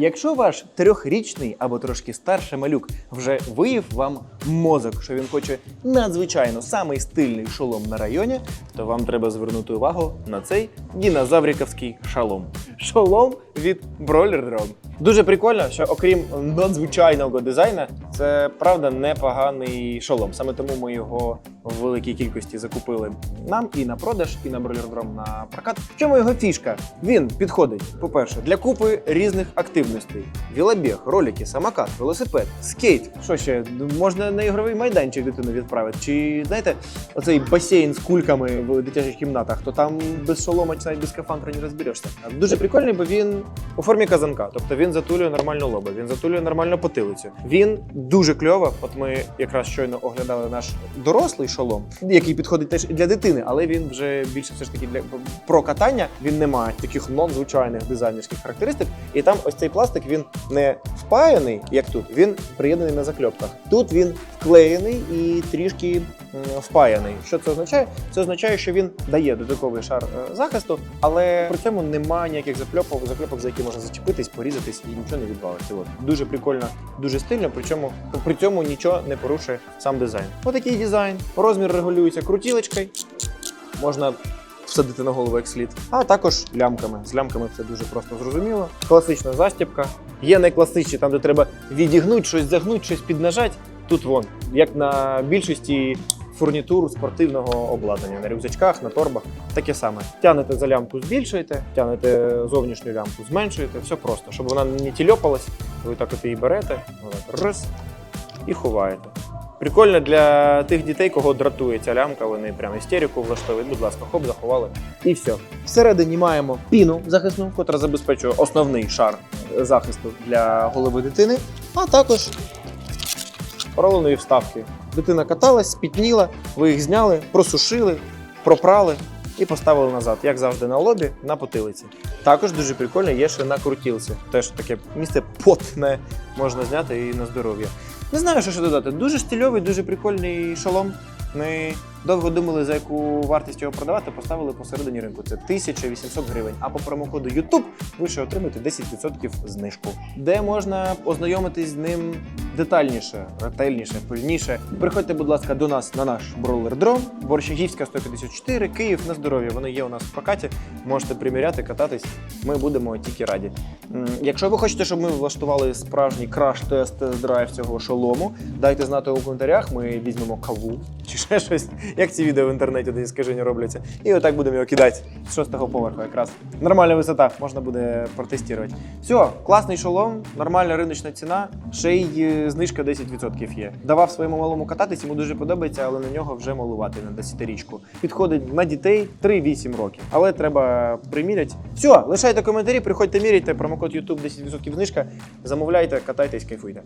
Якщо ваш трьохрічний або трошки старший малюк вже виїв вам мозок, що він хоче надзвичайно самий стильний шолом на районі, то вам треба звернути увагу на цей дінозавріковський шолом. Шолом від Бройлер Drone. Дуже прикольно, що окрім надзвичайного дизайну, це правда непоганий шолом. Саме тому ми його в великій кількості закупили нам і на продаж, і на Brawler на прокат. В чому його фішка? Він підходить, по-перше, для купи різних активностей: велобіг, ролики, самокат, велосипед, скейт. Що ще можна на ігровий майданчик дитину відправити? Чи знаєте, оцей басейн з кульками в дитячих кімнатах, то там без шолома чи навіть без скафандра не розберешся. Дуже прикольний, бо він у формі казанка, тобто він затулює нормально лоба, він затулює нормально потилицю. Він дуже кльово. От ми якраз щойно оглядали наш дорослий шолом, який підходить теж і для дитини, але він вже більше все ж таки для про катання. Він не має таких надзвичайних дизайнерських характеристик. І там ось цей пластик він не впаяний, як тут. Він приєднаний на закльопках. Тут він вклеєний і трішки впаяний. Що це означає? Це означає, що він дає додатковий шар е, захисту, але при цьому немає ніяких закльопок, закльопок, за які можна зачепитись, порізатись і нічого не відвалиться. От дуже прикольно, дуже стильно. Причому при цьому нічого не порушує сам дизайн. Отакий дизайн. Розмір регулюється крутілочкою. Можна всадити на голову як слід, а також лямками. З лямками все дуже просто зрозуміло. Класична застібка. Є найкласичні, там, де треба відігнути, щось загнути, щось піднажати. Тут вон, як на більшості фурнітур спортивного обладнання на рюкзачках, на торбах. Таке саме. Тянете за лямку, збільшуєте, тянете зовнішню лямку, зменшуєте. Все просто, щоб вона не тільопалась. Ви так от її берете, раз і ховаєте. Прикольно для тих дітей, кого дратує ця лямка, вони прям істерику влаштовують. Будь ласка, хоп, заховали. І все. Всередині маємо піну захисну, котра забезпечує основний шар захисту для голови дитини, а також поролонові вставки. Дитина каталась, спітніла, ви їх зняли, просушили, пропрали і поставили назад, як завжди, на лобі, на потилиці. Також дуже прикольно є ще на крутілці. Теж таке місце потне можна зняти і на здоров'я. Не знаю, що ще додати. Дуже стильовий, дуже прикольний шолом. Ми довго думали, за яку вартість його продавати, поставили посередині ринку. Це 1800 гривень. А по промокоду YouTube ви ще отримаєте 10% знижку, де можна ознайомитись з ним детальніше, ретельніше, пильніше. Приходьте, будь ласка, до нас на наш броулер дрон, Борщагівська 154, Київ на здоров'я. Вони є у нас в прокаті. Можете приміряти, кататись. Ми будемо тільки раді. Якщо ви хочете, щоб ми влаштували справжній краш-тест тест-драйв цього шолому, дайте знати у коментарях. Ми візьмемо каву чи ще щось, як ці відео в інтернеті десь скажені робляться. І отак будемо його кидати з шостого поверху. Якраз нормальна висота, можна буде протестувати. Все, класний шолом, нормальна риночна ціна, ще й е, знижка 10% є. Давав своєму малому кататись, йому дуже подобається, але на нього вже малувати на 10-річку. Підходить на дітей 3-8 років. Але треба приміряти. Все, лишайте коментарі, приходьте міряйте, промокод YouTube 10% знижка. Замовляйте, катайтесь, кайфуйте.